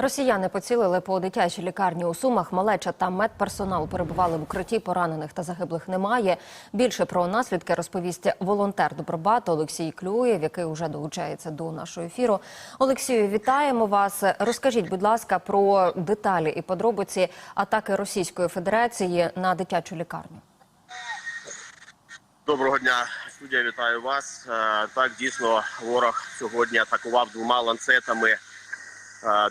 Росіяни поцілили по дитячій лікарні у Сумах. Малеча та медперсонал перебували в укритті. Поранених та загиблих немає. Більше про наслідки розповість волонтер Добробату Олексій Клюєв, який вже долучається до нашого ефіру. Олексію, вітаємо вас. Розкажіть, будь ласка, про деталі і подробиці атаки Російської Федерації на дитячу лікарню. Доброго дня, студія. Вітаю вас. Е, Так, дійсно, ворог сьогодні атакував двома ланцетами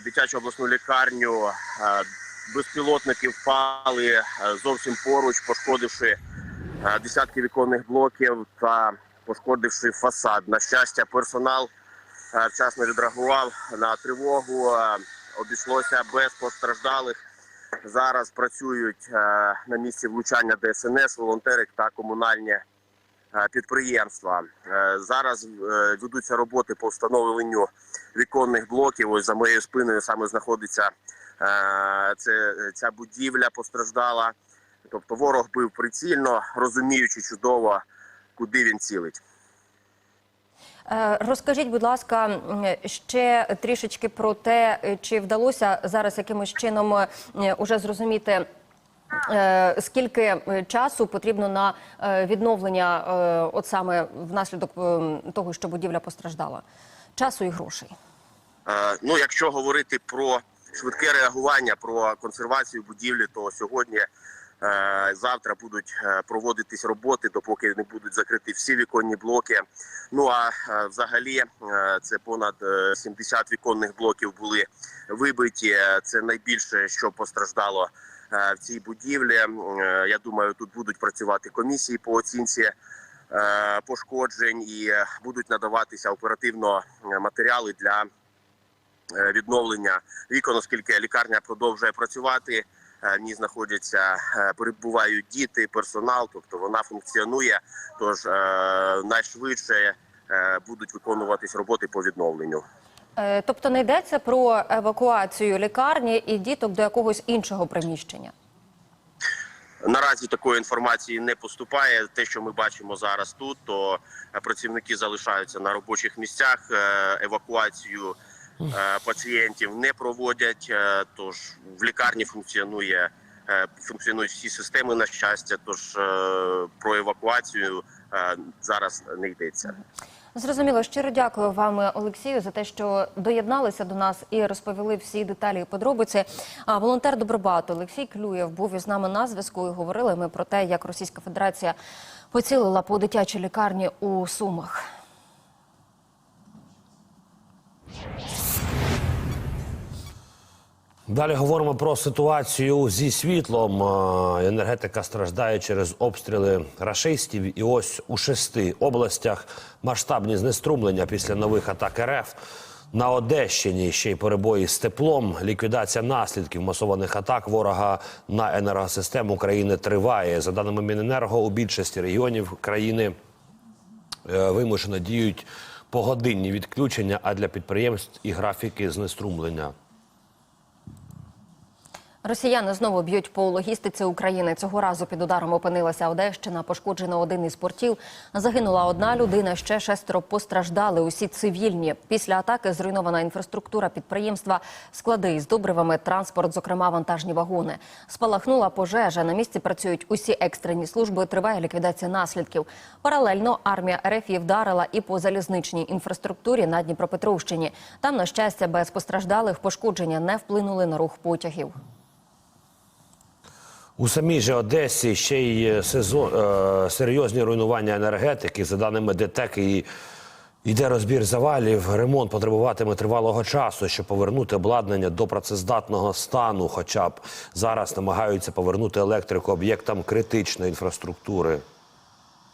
дитячу обласну лікарню. Е, Безпілотники впали е, зовсім поруч, пошкодивши е, десятки віконних блоків та пошкодивши фасад. На щастя, персонал е, вчасно відреагував на тривогу. Е, Обійшлося без постраждалих. Зараз працюють е, на місці влучання ДСНС, волонтери та комунальні е, підприємства. Е, Зараз е, ведуться роботи по встановленню віконних блоків. Ось за моєю спиною саме знаходиться е, це, ця будівля постраждала. Тобто ворог бив прицільно, розуміючи чудово, куди він цілить. Е, Розкажіть, будь ласка, ще трішечки про те, е, чи вдалося зараз якимось чином е, уже зрозуміти. Е, Скільки е, часу потрібно на е, відновлення, от саме внаслідок того, що будівля постраждала? Часу і грошей. Ну, якщо говорити про швидке реагування, про консервацію будівлі, то сьогодні, завтра будуть проводитись роботи, допоки не будуть закриті всі віконні блоки. Ну а взагалі це понад е, 70 віконних блоків були вибиті. Це найбільше, що постраждало в цій будівлі. Е, Я думаю, тут будуть працювати комісії по оцінці е, пошкоджень і е, будуть надаватися оперативно е, матеріали для е, відновлення вікон, оскільки лікарня продовжує працювати. е, В ній знаходяться, е, перебувають діти, персонал, тобто вона функціонує. Тож е, найшвидше е, будуть виконуватись роботи по відновленню. Е, Тобто не йдеться про евакуацію лікарні і діток до якогось іншого приміщення. Наразі такої інформації не поступає. Те, що ми бачимо зараз тут, то е, працівники залишаються на робочих місцях. е, Евакуацію пацієнтів не проводять. Тож в лікарні функціонує функціонують всі системи на щастя. Тож про евакуацію зараз не йдеться. Зрозуміло, щиро дякую вам, Олексію, за те, що доєдналися до нас і розповіли всі деталі і подробиці. А волонтер Добробату Олексій Клюєв був із нами на зв'язку. і Говорили ми про те, як Російська Федерація поцілила по дитячій лікарні у Сумах. Далі говоримо про ситуацію зі світлом. Енергетика страждає через обстріли рашистів. І ось у шести областях масштабні знеструмлення після нових атак РФ. На Одещині ще й перебої з теплом. Ліквідація наслідків масованих атак ворога на енергосистему країни триває. За даними Міненерго, у більшості регіонів країни е, вимушено діють погодинні відключення, а для підприємств і графіки знеструмлення. Росіяни знову б'ють по логістиці України. Цього разу під ударом опинилася Одещина. Пошкоджено один із портів. Загинула одна людина. Ще шестеро постраждали. Усі цивільні. Після атаки зруйнована інфраструктура підприємства, склади із добривами, транспорт, зокрема вантажні вагони. Спалахнула пожежа. На місці працюють усі екстрені служби. Триває ліквідація наслідків. Паралельно армія РФ вдарила і по залізничній інфраструктурі на Дніпропетровщині. Там, на щастя, без постраждалих пошкодження не вплинули на рух потягів. У самій же Одесі ще й сезон, е, серйозні руйнування енергетики. За даними ДТЕК, і йде розбір завалів. Ремонт потребуватиме тривалого часу, щоб повернути обладнання до працездатного стану. Хоча б зараз намагаються повернути електрику об'єктам критичної інфраструктури.